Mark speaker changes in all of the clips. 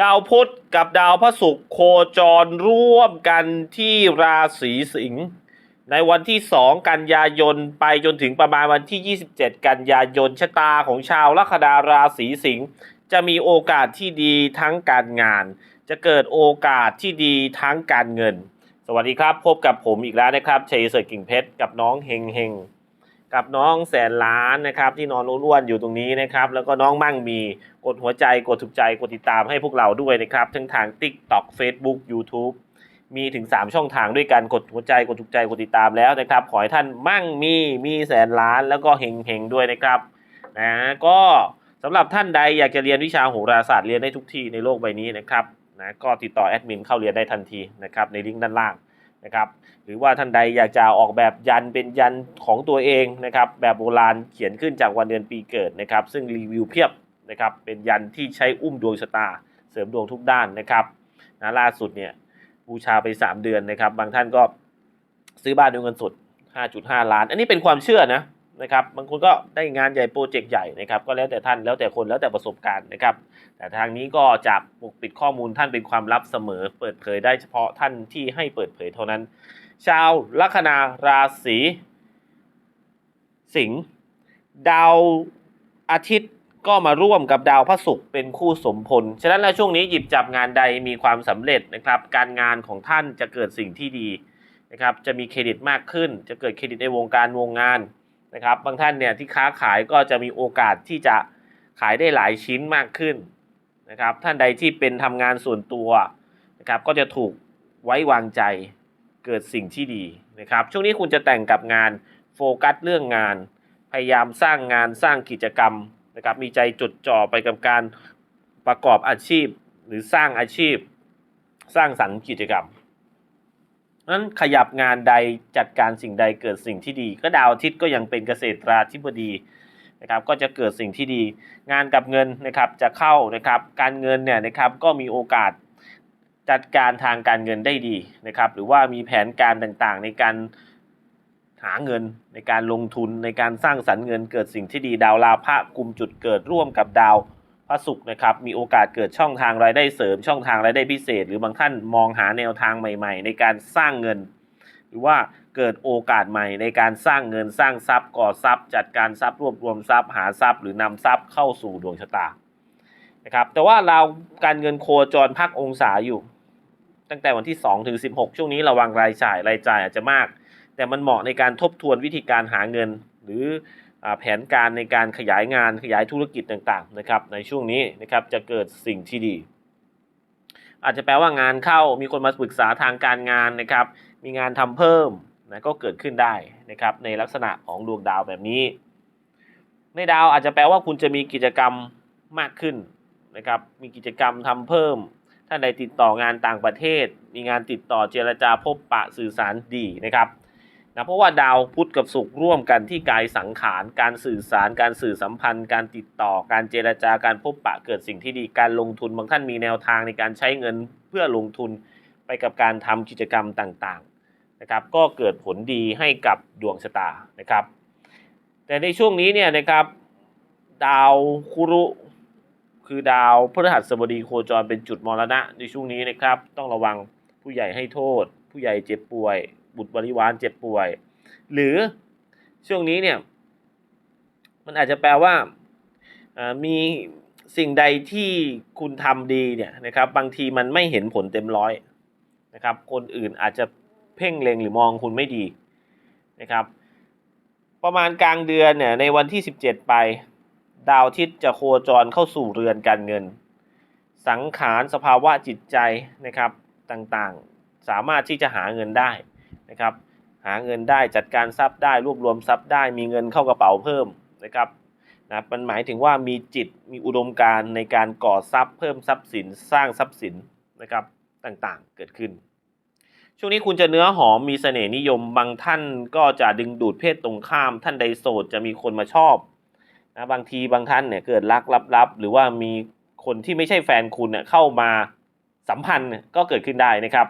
Speaker 1: ดาวพุธกับดาวพระศุกร์โคจรร่วมกันที่ราศีสิงห์ในวันที่ 2 กันยายนไปจนถึงประมาณวันที่ 27 กันยายนชะตาของชาวลัคนาราศีสิงห์จะมีโอกาสที่ดีทั้งการงาน จะเกิดโอกาสที่ดีทั้งการเงิน สวัสดีครับ พบกับผมอีกแล้วนะครับชัยเสร์กิ่งเพชรกับน้องเฮงเฮง กับน้องแสนล้านนะครับที่นอนอ้วนๆอยู่ตรงนี้นะครับ แล้วก็น้องมั่งมีกดหัวใจกดถูกใจกดติดตามให้พวกเราด้วยนะครับ ทั้งทาง TikTok Facebook YouTube มีถึง 3 ช่องทางด้วยกันกดหัวใจกดถูกใจกดติดตามแล้วนะครับ ขอให้ท่านมั่งมีมีแสนล้านแล้วก็เฮงเฮงๆด้วยนะครับนะก็สำหรับท่านใดอยากจะเรียนวิชาโหราศาสตร์เรียนได้ทุกที่ในโลกใบนี้นะครับนะก็ติดต่อแอดมินเข้าเรียนได้ทันทีนะครับในลิงก์ด้านล่าง นะครับหรือว่าท่านใดอยากจะออกแบบยันเป็นยันของตัวเองนะครับแบบโบราณเขียนขึ้นจากวันเดือนปีเกิดนะครับซึ่งรีวิวเพียบนะครับเป็นยันที่ใช้อุ้มดวงชะตา เสริมดวงทุกด้านนะครับนะล่าสุดเนี่ยบูชาไป 3 เดือนนะครับ บางท่านก็ซื้อบ้านด้วยเงินสด 5.5 ล้าน อันนี้เป็นความเชื่อนะ นะครับบางคนก็ได้งานใหญ่โปรเจกต์ใหญ่นะครับก็แล้วแต่ท่านแล้วแต่คนแล้วแต่ประสบการณ์นะครับ แต่ทางนี้ก็จะปกปิดข้อมูลท่านเป็นความลับเสมอ เปิดเผยได้เฉพาะท่านที่ให้เปิดเผยเท่านั้น ชาวลัคนาราศีสิงห์ดาวอาทิตย์ก็มาร่วมกับดาวพระศุกร์เป็นคู่สมพล ฉะนั้นแล้วช่วงนี้หยิบจับงานใดมีความสำเร็จนะครับ การงานของท่านจะเกิดสิ่งที่ดีนะครับ จะมีเครดิตมากขึ้น จะเกิดเครดิตในวงการวงงาน นะครับ บางท่านเนี่ยที่ค้าขายก็จะมีโอกาสที่จะขายได้หลายชิ้นมากขึ้นนะครับ ท่านใดที่เป็นทำงานส่วนตัวนะครับ ก็จะถูกไว้วางใจเกิดสิ่งที่ดีนะครับ ช่วงนี้คุณจะแต่งกับงานโฟกัสเรื่องงาน พยายามสร้างงานสร้างกิจกรรมนะครับ มีใจจดจ่อไปกับการประกอบอาชีพ หรือสร้างอาชีพ สร้างสรรค์กิจกรรม นั้นขยับงานใดจัดการสิ่งใดเกิดสิ่งที่ดี ก็ดาวอาทิตย์ก็ยังเป็นเกษตราธิบดีนะครับก็จะเกิดสิ่งที่ดี งานกับเงินนะครับจะเข้านะครับการเงินเนี่ยนะครับก็มีโอกาสจัดการทางการเงินได้ดีนะครับหรือว่ามีแผนการต่างๆ ในการหาเงินในการลงทุนในการสร้างสรรค์เงินเกิดสิ่งที่ดี ดาวลาภะกลุ่มจุดเกิดร่วมกับดาว พระศุกร์นะครับมีโอกาสเกิดช่องทางรายได้เสริม ช่องทางรายได้พิเศษ หรือบางท่านมองหาแนวทางใหม่ ๆ ในการสร้างเงิน หรือว่าเกิดโอกาสใหม่ในการสร้างเงินสร้างทรัพย์ก่อทรัพย์ จัดการทรัพย์รวบรวมทรัพย์หาทรัพย์ หรือนำทรัพย์เข้าสู่ดวงชะตานะครับแต่ว่าเราการเงินโคจรพักองศาอยู่ ตั้งแต่วันที่2ถึง16 ช่วงนี้ระวังรายจ่ายรายจ่ายอาจจะมาก แต่มันเหมาะในการทบทวนวิธีการหาเงิน หรือ แผนการในการขยายงานขยายธุรกิจต่างๆนะครับในช่วงนี้นะครับจะเกิดสิ่งที่ดี อาจจะแปลว่างานเข้ามีคนมาปรึกษาทางการงานนะครับ มีงานทำเพิ่มนะก็เกิดขึ้นได้นะครับในลักษณะของดวงดาวแบบนี้ ในดาวอาจจะแปลว่าคุณจะมีกิจกรรมมากขึ้นนะครับมีกิจกรรมทำเพิ่มท่านใดติดต่องานต่างประเทศ มีงานติดต่อเจรจาพบปะสื่อสารดีนะครับ นะเพราะว่าดาวพุธกับศุกร์ร่วมกันที่กายสังขาร การสื่อสาร การสื่อสัมพันธ์ การติดต่อ การเจรจาการพบปะเกิดสิ่งที่ดี การลงทุนบางท่านมีแนวทางในการใช้เงินเพื่อลงทุนไปกับการทำกิจกรรมต่างๆนะครับ ก็เกิดผลดีให้กับดวงชะตานะครับ แต่ในช่วงนี้เนี่ยนะครับ ดาวคุรุคือดาวพฤหัสบดีโคจรเป็นจุดมรณะในช่วงนี้นะครับ ต้องระวังผู้ใหญ่ให้โทษ ผู้ใหญ่เจ็บป่วย บุตรบริวารเจ็บป่วย หรือช่วงนี้เนี่ย มันอาจจะแปลว่ามีสิ่งใดที่คุณทำดีเนี่ยนะครับ บางทีมันไม่เห็นผลเต็มร้อยนะครับ คนอื่นอาจจะเพ่งเล็งหรือมองคุณไม่ดีนะครับ ประมาณกลางเดือนเนี่ยในวันที่ 17 ไป ดาวอาทิตย์จะโคจรเข้าสู่เรือนการเงิน สังขารสภาวะจิตใจนะครับต่างๆ สามารถที่จะหาเงินได้ นะครับ หาเงินได้จัดการทรัพย์ได้รวบรวมทรัพย์ได้มีเงินเข้ากระเป๋าเพิ่มนะครับนะมันหมายถึงว่ามีจิตมีอุดมการณ์ในการก่อทรัพย์เพิ่มทรัพย์สินสร้างทรัพย์สินนะครับต่างๆเกิดขึ้น ช่วงนี้คุณจะเนื้อหอมมีเสน่ห์นิยมบางท่านก็จะดึงดูดเพศตรงข้าม ท่านใดโสดจะมีคนมาชอบนะบางทีบางท่านเนี่ยเกิดรักลับๆหรือว่ามีคนที่ไม่ใช่แฟนคุณเนี่ยเข้ามาสัมพันธ์ก็เกิดขึ้นได้นะครับ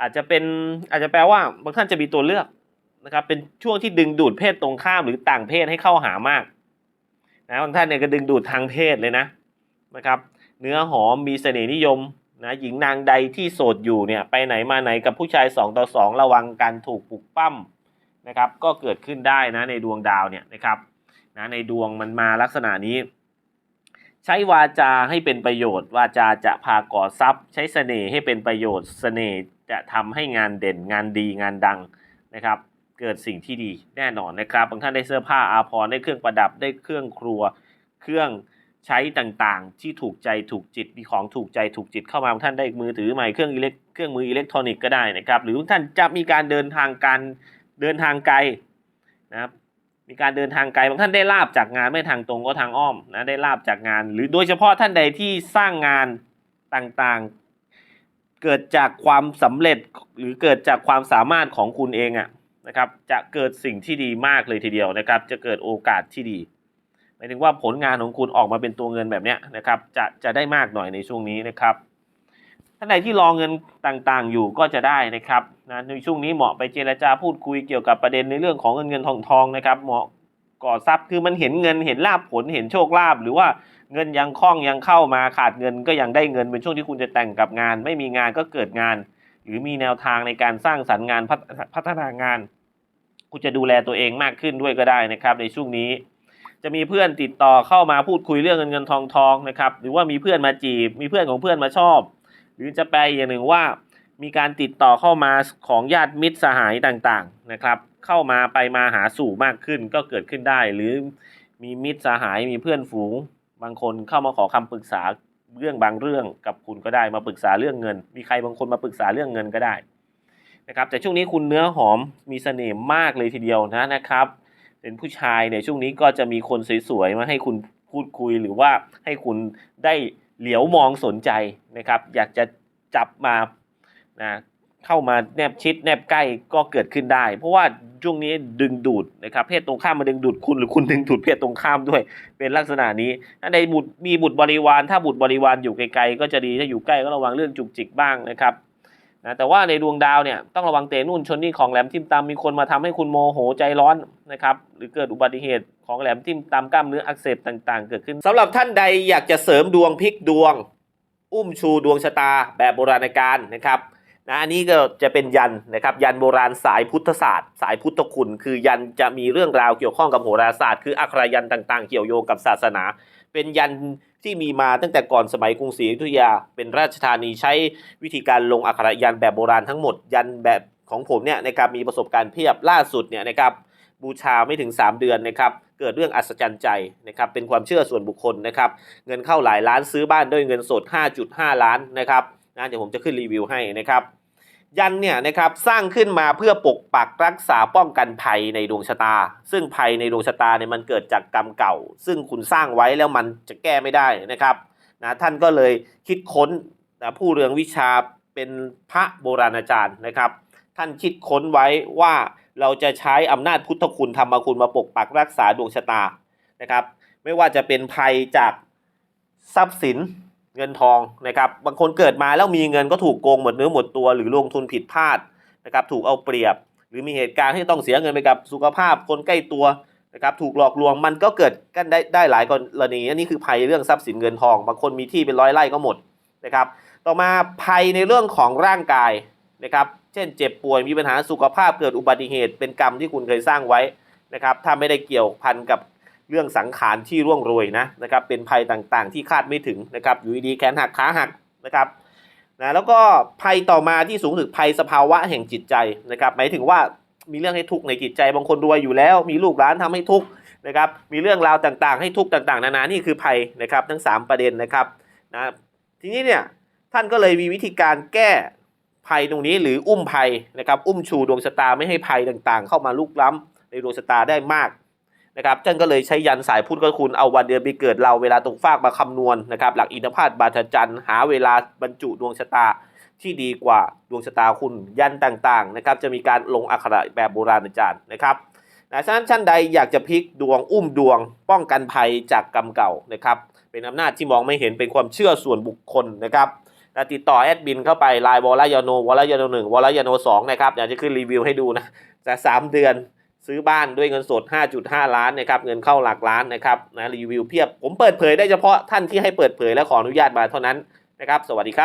Speaker 1: อาจจะเป็นอาจจะแปลว่าบางท่านจะมีตัวเลือกนะครับเป็นช่วงที่ดึงดูดเพศตรงข้ามหรือต่างเพศให้เข้าหามากนะบางท่านเนี่ยก็ดึงดูดทางเพศเลยนะนะครับ เนื้อหอมมีเสน่ห์นิยมนะหญิงนางใดที่โสดอยู่เนี่ยไปไหนมาไหนกับผู้ชายสองต่อสองระวังการถูกปลุกปั้มนะครับ ก็เกิดขึ้นได้นะในดวงดาวเนี่ยนะครับนะในดวงมันมาลักษณะนี้ ใช้วาจาให้เป็นประโยชน์ วาจาจะพาก่อทรัพย์ ใช้เสน่ห์ให้เป็นประโยชน์เสน่ห์ จะทำให้งานเด่นงานดีงานดังนะครับ เกิดสิ่งที่ดีแน่นอนนะครับบางท่านได้เสื้อผ้าอาภรณ์ได้เครื่องประดับได้เครื่องครัว เครื่องใช้ต่างๆ ที่ถูกใจถูกจิตมีของถูกใจถูกจิตเข้ามาบางท่านได้มือถือใหม่เครื่องอิเล็กเครื่องมืออิเล็กทรอนิกส์ก็ได้นะครับหรือบางท่านจะมีการเดินทางการเดินทางไกลนะครับมีการเดินทางไกลบางท่านได้ลาบจากงานไม่ทางตรงก็ทางอ้อมนะได้ลาบจากงาน หรือโดยเฉพาะท่านใดที่สร้างงานต่างๆ เกิดจากความสำเร็จหรือเกิดจากความสามารถของคุณเองอะนะครับ จะเกิดสิ่งที่ดีมากเลยทีเดียวนะครับ จะเกิดโอกาสที่ดีหมายถึงว่าผลงานของคุณออกมาเป็นตัวเงินแบบเนี้ยนะครับ จะจะได้มากหน่อยในช่วงนี้นะครับท่านใดที่รอเงินต่างๆ อยู่ก็จะได้นะครับนะในช่วงนี้เหมาะไปเจรจาพูดคุยเกี่ยวกับประเด็นในเรื่องของเงินเงินทองทองนะครับ เหมาะก่อทรัพย์คือมันเห็นเงินเห็นลาบผลเห็นโชคลาภหรือว่า เงินยังคล่องยังเข้ามาขาดเงินก็ยังได้เงินเป็นช่วงที่คุณจะแต่งกับงาน ไม่มีงานก็เกิดงาน หรือมีแนวทางในการสร้างสรรค์งานพพัฒนางาน คุณจะดูแลตัวเองมากขึ้นด้วยก็ได้นะครับ ในช่วงนี้ จะมีเพื่อนติดต่อเข้ามาพูดคุยเรื่องเงินเงินทองทองนะครับหรือว่ามีเพื่อนมาจีบ มีเพื่อนของเพื่อนมาชอบ หรือจะแปลอย่างหนึ่งว่ามีการติดต่อเข้ามาของญาติมิตรสหายต่างๆนะครับ เข้ามาไปมาหาสู่มากขึ้นก็เกิดขึ้นได้ หรือมีมิตรสหายมีเพื่อนฝูง บางคนเข้ามาขอคำปรึกษาเรื่องบางเรื่องกับคุณก็ได้มาปรึกษาเรื่องเงิน มีใครบางคนมาปรึกษาเรื่องเงินก็ได้นะครับแต่ช่วงนี้คุณเนื้อหอมมีเสน่ห์มากเลยทีเดียวนะนะครับ เป็นผู้ชายเนี่ยช่วงนี้ก็จะมีคนสวยๆมาให้คุณพูดคุยหรือว่าให้คุณได้เหลียวมองสนใจนะครับ อยากจะจับมานะ เข้ามาแนบชิดแนบใกล้ก็เกิดขึ้นได้ เพราะว่าช่วงนี้ดึงดูดนะครับเพศตรงข้ามมาดึงดูดคุณหรือคุณดึงดูดเพศตรงข้ามด้วย เป็นลักษณะนี้ถ้าในบุตรมีบุตรบริวาร ถ้าบุตรบริวารอยู่ไกลๆก็จะดีถ้าอยู่ใกล้ก็ระวังเรื่องจุกจิกบ้างนะครับนะแต่ว่าในดวงดาวเนี่ยต้องระวังเตะนุ่นชนนี่ของแหลมทิ่มตามมีคนมาทำให้คุณโมโหใจร้อนนะครับหรือเกิดอุบัติเหตุของแหลมทิ่มตามกล้ามเนื้ออักเสบต่างๆ เกิดขึ้นสำหรับท่านใดอยากจะเสริมดวงพลิกดวง อุ้มชูดวงชะตาแบบโบราณกาลนะครับ นะอันนี้ก็จะเป็นยันนะครับยันโบราณสายพุทธศาสตร์ สายพุทธคุณ คือยันจะมีเรื่องราวเกี่ยวข้องกับโหราศาสตร์คืออักขรยันต่างๆ เกี่ยวโยงกับศาสนา เป็นยันที่มีมาตั้งแต่ก่อนสมัยกรุงศรีอยุธยา เป็นราชธานีใช้วิธีการลงอักขรยันแบบโบราณทั้งหมด ยันแบบของผมเนี่ยนะครับมีประสบการณ์เพียบล่าสุดเนี่ยนะครับบูชาไม่ถึง 3 เดือนนะครับเกิดเรื่องอัศจรรย์ใจนะครับเป็นความเชื่อส่วนบุคคลนะครับเงินเข้าหลายล้านซื้อบ้านด้วยเงินสด 5.5 ล้านนะครับ นะเดี๋ยวผมจะขึ้นรีวิวให้นะครับยันเนี่ยนะครับสร้างขึ้นมาเพื่อปกปักรักษาป้องกันภัยในดวงชะตา ซึ่งภัยในดวงชะตาเนี่ยมันเกิดจากกรรมเก่า ซึ่งคุณสร้างไว้แล้วมันจะแก้ไม่ได้นะครับนะท่านก็เลยคิดค้นนะผู้เรืองวิชาเป็นพระโบราณอาจารย์นะครับ ท่านคิดค้นไว้ว่าเราจะใช้อำนาจพุทธคุณธรรมคุณมาปกปักรักษาดวงชะตานะครับ ไม่ว่าจะเป็นภัยจากทรัพย์สิน เงินทองนะครับบางคนเกิดมาแล้วมีเงินก็ถูกโกงหมดเนื้อหมดตัว หรือลงทุนผิดพลาดนะครับถูกเอาเปรียบ หรือมีเหตุการณ์ที่ต้องเสียเงินไปกับสุขภาพคนใกล้ตัวนะครับถูกหลอกลวงมันก็เกิดกันได้ได้หลายกรณีอันนี้คือภัยเรื่องทรัพย์สินเงินทอง บางคนมีที่เป็นร้อยไร่ก็หมดนะครับต่อมาภัยในเรื่องของร่างกายนะครับเช่นเจ็บป่วยมีปัญหาสุขภาพเกิดอุบัติเหตุเป็นกรรมที่คุณเคยสร้างไว้นะครับถ้าไม่ได้เกี่ยวพันกับ เรื่องสังขารที่ร่วงโรยนะนะครับเป็นภัยต่างๆ ที่คาดไม่ถึงนะครับอยู่ดีๆแขนหักขาหักนะครับนะแล้วก็ภัยต่อมาที่สูงถึงภัยสภาวะแห่งจิตใจนะครับหมายถึงว่ามีเรื่องให้ทุกข์ในจิตใจบางคนรวยอยู่แล้ว มีลูกหลานทำให้ทุกข์นะครับมีเรื่องราวต่างๆ ให้ทุกข์ต่างๆ นานานี่คือภัยนะครับทั้ง 3 ประเด็นนะครับนะทีนี้เนี่ยท่านก็เลยมีวิธีการแก้ภัยตรงนี้หรืออุ้มภัยนะครับอุ้มชูดวงชะตาไม่ให้ภัยต่างๆ เข้ามาลุกล้ำในดวงชะตาได้มาก นะครับท่านก็เลยใช้ยันสายพุทธก็คุณเอาวันเดือนปีเกิดเราเวลาตรงฟากมาคำนวณนะครับ หลักอินทพาตบาทจันทร์หาเวลาบรรจุดวงชะตาที่ดีกว่าดวงชะตาคุณยันต่างๆนะครับจะมีการลงอักขระแบบโบราณอาจารย์นะครับนะฉะนั้นท่านใดอยากจะพลิกดวงอุ้มดวง ป้องกันภัยจากกรรมเก่านะครับเป็นอำนาจที่มองไม่เห็นเป็นความเชื่อส่วนบุคคลนะครับต่ติดต่อแอดมินเข้าไปไลน์วอลยาโนวอลยาโนหนึ่งวอลยาโนสองนะครับอยากจะขึ้นรีวิวให้ดูนะจะสามเดือน ซื้อบ้านด้วยเงินสด 5.5 ล้านนะครับเงินเข้าหลักล้านนะครับนะรีวิวเพียบ ผมเปิดเผยได้เฉพาะท่านที่ให้เปิดเผยและขออนุญาตมาเท่านั้นนะครับ สวัสดีครับ